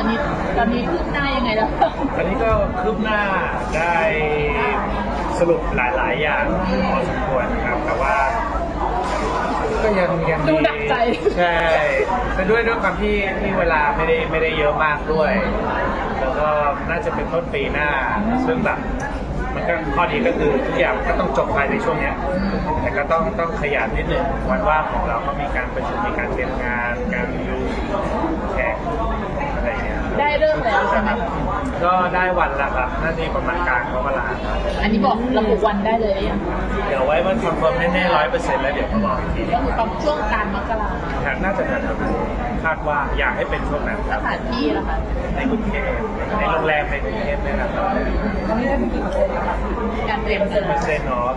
อนนี้ตอนนี้คืบหน้ายังไงแล้วอันนี้ก็คืบหน้าได้สรุปหลายๆ อย่างพอสมควรครับแต่ว่า ก็ยังยังดูหนักใจ ใช่แต่ด้วยด้วยความที่ที่เวลาไม่ได้ไม่ได้เยอะมากด้วย แล้วก็น่าจะเป็นต้นปีหน้า ซึ่งแบบมันก็ข้อดีก็คือทุกอย่างก็ต้องจบภายในช่วงเนี้ย แต่ก็ต้องต้องขยันนิดนึงวันว่างของเราก็มีการประชุมมีการเตรียมงาน การดูแขกอะไรอย่างเงี้ย ได้เริ่มแล้วใช่ไหม ก็ได้วันละครับน่าจะประมาณกลางมกราครับอันนี้บอกระบุวันได้เลยหรือยังเดี๋ยวไว้มันคอนเฟิร์มแน่ๆร้อยเปอร์เซ็นต์แล้วเดี๋ยวมาบอกอีกทีก็คือประมาณช่วงกลางมกราครับน่าจะทันครับคาดว่าอยากให้เป็นช่วงนั้นคสรับถานที่ละคะในกรุงเทพในโรงแรมในกรุงเทพเนี่ยนะครับการเตรียมเสนเปออร์เซ็นต์เนาะ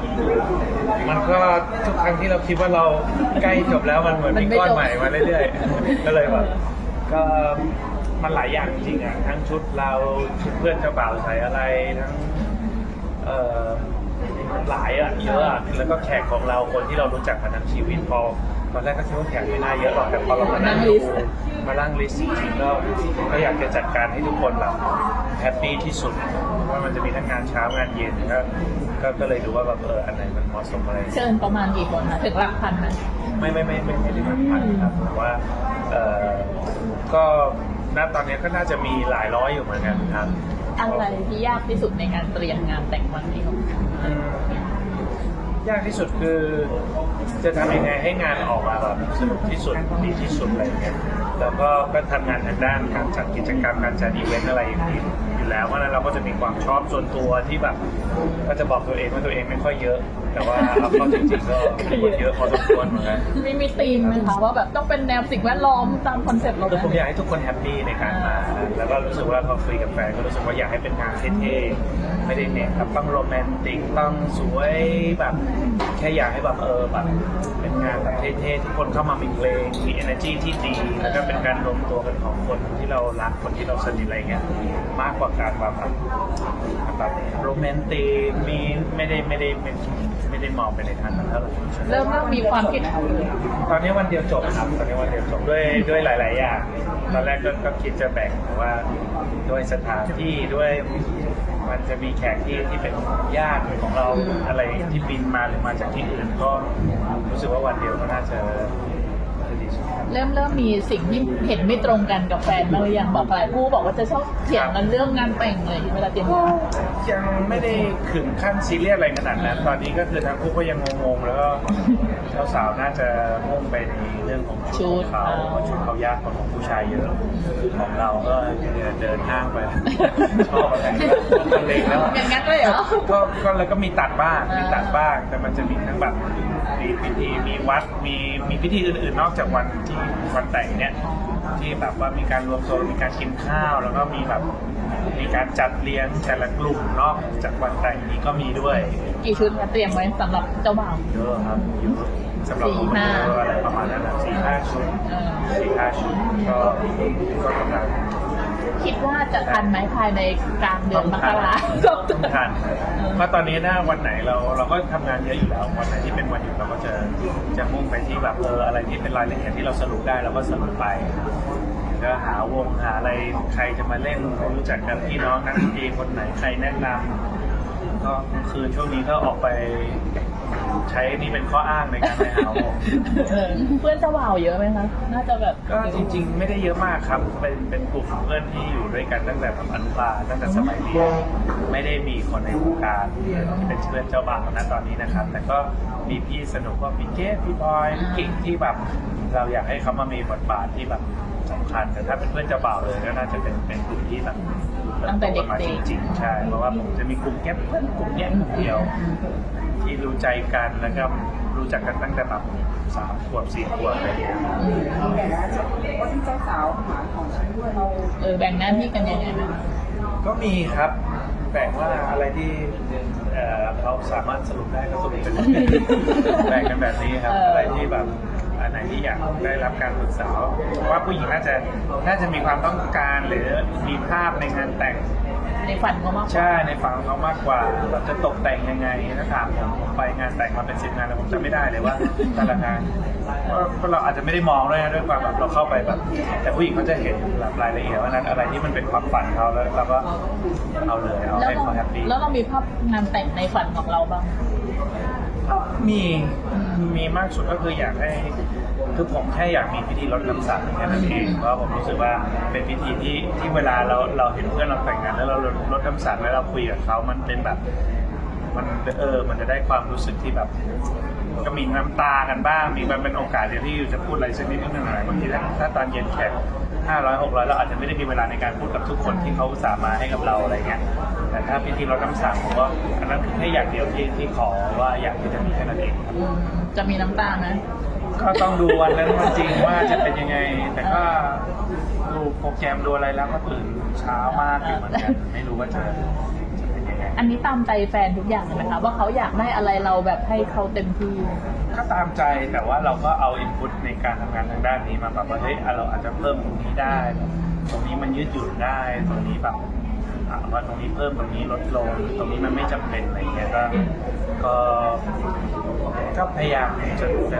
มันก็ทุกครั้งที่เราคิดว่าเราใกล้จบแล้วมันเหมือนมีก้อนใหม่มาเรื่อยๆก็เลยแบบก็ มันหลายอย่างจริงอะทั้งชุดเราชุดเพื่อนเจ้าบ่าวใส่อะไรทั้งเอ่อหลายอะเยอะอะแล้วก็แขกของเราคนที่เรารู้จักมาทั้งชีวิตพอตอนแรกก็คิดว่าแขกไม่น่าเยอะหรอกแต่พอเรามานั่งดูมานั่งลิสต์จริงๆก็ก็อยากจะจัดการให้ทุกคนแบบแฮปปี้ที่สุดว่ามันจะมีทั้งงานเช้างานเย็นก็ก็ก็เลยดูว่าแบบเอออันไหนมันเหมาะสมอะไรเชิญประมาณกี่คนคะถึงหลักพันไหมไม่ไม่ไม่ไม่ไม่ได้มาพันครับแต่ว่าเออก็ ณตอนนี้ก็น่าจะมีหลายร้อยอยู่เหมือนกันครับ อะไรที่ยากที่สุดในการเตรียมงานแต่งวันนี้ของคุณอืมยากที่สุดคือจะทำยังไงให้งานออกมาแบบสนุกที่สุดดีที่สุดอะไรอย่างเงี้ยแล้วก็ก็ทำงานทางด้านการจัดกิจกรรมการจัดอีเวนต์อะไรอย่างนี้อยู่ แล้วเพราะฉะนั้นเราก็จะมีความชอบส่วนตัวที่แบบ ก็จะบอกตัวเองว่าตัวเองไม่ค่อยเยอะ แต่ว่าเอาเข้าจริงๆก็เยอะพอสมควรเหมือนกัน มีมีธีมไหมคะว่าแบบต้องเป็นแนวสิ่งแวดล้อมตามคอนเซ็ปต์เราไหคือผมอมยากให้ทุกคนแฮปปี้ในการมา แล้วก็รู้สึกว่าพอคุยกับแฟนก็รู้สึกว่าอยากให้เป็นงานเท่ๆ ไม่ได้เน้นแบบต้องโรแมนติกต้องสวยแบบแค่อยากให้แบบเออแบบเป็นงานแบบเท่ๆทุกคนเข้ามามีเพลงมี energy ที่ดี แล้วก็เป็นการรวมตัวกันของคนที่เรารักคนที่เราสนิทอะไรเงี้ยมากกว่าการแบบแบบแบบโรแมนติกมีไม่ได้ไม่ได้ไม่ไม่ได้มองไปในทางนั้นเท่าไหร่เริ่มเริ่มมีความคิดตอนนี้วันเดียวจบครับตอนนี้วันเดียวจบด้วยด้วยหลาย ๆ อย่าง ตอนแรกก็ก็คิดจะแบ่งแต่ว่าด้วยสถานที่ด้วยมันจะมีแขกที่ที่เป็นญาติของเราอะไรที่บินมาหรือมาจากที่อื่นก็รู้สึกว่าวันเดียวก็น่าจะน่าจะดีสุด เริ่มเริ่มมีสิ่งที่เห็นไม่ตรงกันกับแฟนบ้างหรือยังบอกหลายผู้บอกว่าจะชอบเถียงกันเรื่องงานแต่งเลยเวลาเตรียมงานยังไม่ได้ถึงขั้นซีเรียสอะไรขนาดนั้นตอนนี้ก็คือทั้งคู่ก็ยังงงๆแล้วก็เจ้าสาวน่าจะมุ่งไปในเรื่องของชุดของเขาเพราะชุดเขายากกว่าของผู้ชายเยอะของเราก็เดินห้างไปชอบอะไรก็เล็งแล้วอะอย่างนั้นเลยเหรอก็ก็แล้วก็มีตัดบ้างมีตัดบ้างแต่มันจะมีทั้งแบบมีพิธีมีวัดมีมีพิธีอื่นๆนอกจากวันที่วันแต่งเนี่ยที่แบบว่ามีการรวมตัวมีการกินข้าว แล้วก็มีแบบมีการจัดเลี้ยงแต่ละกลุ่มนอกจากวันแต่งนี้ก็มีด้วยกี่ชุดคะเตรียมไว้สำหรับเจ้าบ่าวเยอะครับเยอะสำหรับผมมันเยอะอะไรประมาณนั้นนะสี่ห้าชุดเออสี่ห้าชุดก็ก็กำลัง คิดว่าจะทันไหมภายในกลางเดือนมกราต้องทันเพราะตอนนี้นะวันไหนเราเราก็ทำงานเยอะอยู่แล้ววันไหนที่เป็นวันหยุดเราก็จะจะมุ่งไปที่แบบเอออะไรที่เป็นรายละเอียดที่เราสรุปได้เราก็สรุปไปก็หาวงหาอะไรใครจะมาเล่นรู้จักกันพี่น้องนักดนตรีคนไหนใครแนะนำ ก็คือช่วงนี้ก็ออกไปใช้นี่เป็นข้ออ้างในการไปหาวงเออเพื่อนเจ้าบ่าวเยอะไหมคะ น่าจะแบบก็จริง ๆ ไม่ได้เยอะมากครับ เป็นเป็นกลุ่มเพื่อนที่อยู่ด้วยกันตั้งแต่แบบอนุบาลตั้งแต่สมัยเรียนไม่ได้มีคนในวงการที่เป็นเพื่อนเจ้าบ่าวนะตอนนี้นะครับ แต่ก็มีพี่สนุกว่าพี่เกดพี่บอยพี่กิ่งที่แบบเราอยากให้เขามามีบทบาทที่แบบสำคัญแต่ถ้าเป็นเพื่อนเจ้าบ่าวเลยก็น่าจะเป็นเป็นกลุ่มที่แบบ ตั้งแต่เด็กๆ มาจริงๆใช่เพราะว่าผมจะมีกลุ่มแก๊ปเพื่อนกลุ่มเนี้ยกลุ่มเดียว ที่รู้ใจกันแล้วก็รู้จักกันตั้งแต่แบบสามขวบสี่ขวบอะไรอย่างเงี้ยว่าที่เจ้าสาวหาของฉันด้วยเราเออแบ่งหน้าที่กันยังไงบ้างก็มีครับแบ่งว่าอะไรที่เอ่อเขาสามารถสรุปได้ก็สรุปเป็นแบ่งกันแบบนี้ครับ อะไรที่แบบอัน ไหนที่อยากได้รับการปรึกษาว่าผู้หญิงน่าจะน่าจะมีความต้องการหรือมีภาพในงานแต่งในฝันเขามากกว่าใช่ในฝั่งของเขามากกว่าแบบจะตกแต่งยังไงถ้าถามผมผมไปงานแต่งมาเป็นสิบงานแล้วผมจำไม่ได้เลยว่าแต่ละงานเพราะเพราะเราอาจจะไม่ได้มองด้วยนะด้วยความแบบเราเข้าไปแบบ แต่ผู้หญิงเขาจะเห็นแบบรายละเอียดว่านั้นอะไรที่มันเป็นความฝันเขาแล้วเราก็เอาเลยเอาแล้วให้เราเขาแฮปปี้แล้วเรามีภาพงานแต่งในฝันของเราบ้างมีมีมากสุดก็คืออยากให้ คือผมแค่อยากมีพิธีรดน้ำสังแค่นั้นเองเพราะผมรู้สึกว่าเป็นพิธีที่ที่เวลาเราเราเห็นเพื่อนเราแต่งงานแล้วเรารดน้ำสังแล้วเราคุยกับเขามันเป็นแบบมันเออ มันจะได้ความรู้สึกที่แบบ ก็มีน้ำตากันบ้าง มีมันเป็นโอกาสเดียวที่จะพูดอะไรสักนิดนิดหน่อยบางทีถ้าถ้าตอนเย็นแขกห้าร้อยหกร้อยเราอาจจะไม่ได้มีเวลาในการพูดกับทุกคนที่เขาสาห์มาให้กับเราอะไรเงี้ย แต่ถ้าพิธีรดน้ำสังผมว่าอันนั้นคือแค่อย่างเดียวที่ที่ขอว่าอยากที่จะมีแค่นั้นเองจะมีน้ำตาไหม ก็ต้องดูวันนั้นวันจริงว่าจะเป็นยังไง แต่ก็ดูโปรแกรมดูอะไรแล้วก็ตื่นเช้ามากอยู่เหมือนกันไม่รู้ว่าจะจะเป็นยังไงอันนี้ตามใจแฟนทุกอย่างเลยไหมคะว่าเขาอยากได้อะไรเราแบบให้เขาเต็มที่ก็ตามใจแต่ว่าเราก็เอาอินพุตในการทำงานทางด้านนี้มาแบบว่าเฮ้ยเราอาจจะเพิ่มตรงนี้ได้ ตรงนี้มันยืดหยุ่นได้ตรงนี้แบบว่าตรงนี้เพิ่มตรงนี้ลดลง ตรงนี้มันไม่จำเป็นอะไรเงี้ยก็ก็ก็พยายามจะจะ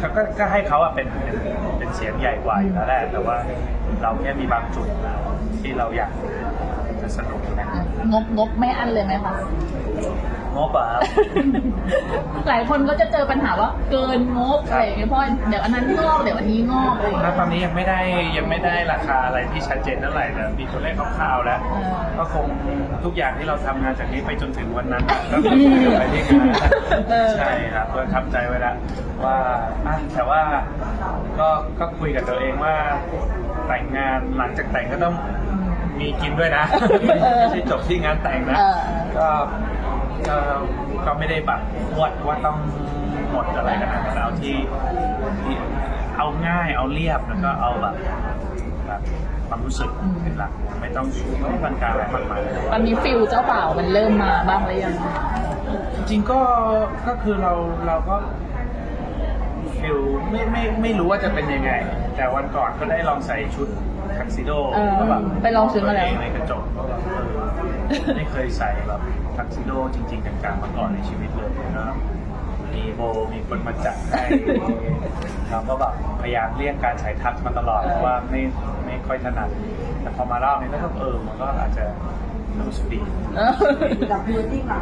ก็ก็ก็ให้เขาอะเป็นเป็นเป็นเสียงใหญ่กว่าอยู่แล้วแหละแต่ว่าเราแค่มีบางจุดที่เราอยาก จะสนุกนะงบงบไม่อันเลยไหมคะ งบอะครับ หลายคนก็จะเจอปัญหาว่าเกินงบอะไรอย่างเงี้ยเพราะเดี๋ยวอันนั้นงอกเดี๋ยวอันนี้งอกอะไรอย่างณเงี้ย ตอนนี้ยังไม่ได้ยังไม่ได้ราคาอะไรที่ชัดเจนเท่าไหร่แต่มีตัวเลขคร่าวๆแล้วเออก็คงทุกอย่างที่เราทำงานจากนี้ไปจนถึงวันนั้นก็คือเกี่ยวกับที่งานเออใช่ครับก็ทำใจไว้แล้วว่าอะแต่ว่าก็ก็คุยกับตัวเองว่าแต่งงานหลังจากแต่งก็ต้อง มีกินด้วยนะเออไม่ใช่จบที่งานแต่งนะเออก็ก็ก็ไม่ได้แบบวดว่าต้องหมดอะไรขนาดนั้นเอาที่ที่เอาง่ายเอาเรียบแล้วก็เอาแบบแบบความรู้สึกเป็นหลักไม่ต้องไม่ต้องบังการอะไรมากมายตอนนี้ฟิลเจ้าบ่าวมันเริ่มมาบ้างหรือยังจริงๆก็ก็คือเราเราก็ฟิลไม่ไม่ไม่รู้ว่าจะเป็นยังไง แต่วันก่อนก็ได้ลองใส่ชุด ทักซิโดเออก็แบบไปลองซื้อมาแล้ว ตัวเงในกระจกก็แบบเออไม่เคยใส่แบบทักซิโดจริงๆจังๆมาก่อนในชีวิตเลยแล้วมีโบมีคนมาจัดให้เราก็แบบพยายามเลี่ยงการใช้ทักมาตลอดเพราะว่าไม่ไม่ค่อยถนัดแต่พอมารอบนี้ก็เออมันก็อาจจะรู้สึกดีเออกับพรีเวดดิ้งมา